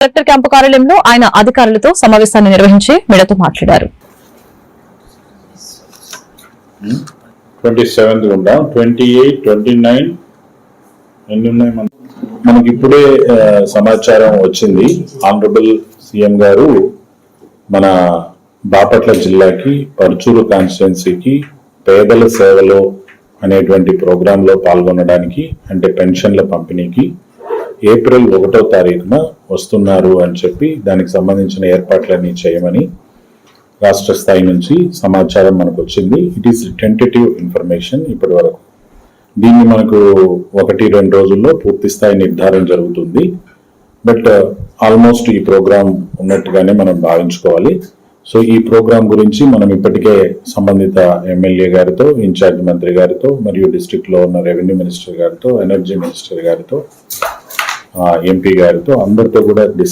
Collector camp కార్యాలయంలో ఆయన అధికారులతో సమావేశాన్ని నిర్వహించి మీడియాతో మాట్లాడారు. Hmm? Twenty twenty eight twenty nine ఎన్ని ఉన్నాయి మనకి ఇప్పుడే సమాచారం వచ్చింది. ఆనరబుల్ సీఎం గారు మన బాపట్ల జిల్లాకి పరుచూరు కాన్స్టిట్యున్సీకి పేదల సేవలో అనేటువంటి ప్రోగ్రాంలో పాల్గొనడానికి అంటే పెన్షన్ల పంపిణీకి ఏప్రిల్ ఒకటో తారీఖున వస్తున్నారు అని చెప్పి దానికి సంబంధించిన ఏర్పాట్లన్నీ చేయమని రాష్ట్ర స్థాయి నుంచి సమాచారం మనకు వచ్చింది. ఇట్ ఈస్ టెంటేటివ్ ఇన్ఫర్మేషన్ ఇప్పటి వరకు. దీన్ని మనకు ఒకటి రెండు రోజుల్లో పూర్తి స్థాయి నిర్ధారణ జరుగుతుంది. బట్ ఆల్మోస్ట్ uh, ఈ ప్రోగ్రాం ఉన్నట్టుగానే మనం భావించుకోవాలి. సో ఈ ప్రోగ్రాం గురించి మనం ఇప్పటికే సంబంధిత ఎమ్మెల్యే గారితో ఇన్ఛార్జ్ మంత్రి గారితో మరియు డిస్ట్రిక్ట్లో ఉన్న రెవెన్యూ మినిస్టర్ గారితో ఎనర్జీ మినిస్టర్ గారితో ఎంపీ గారితో అందరితో కూడా డిస్కస్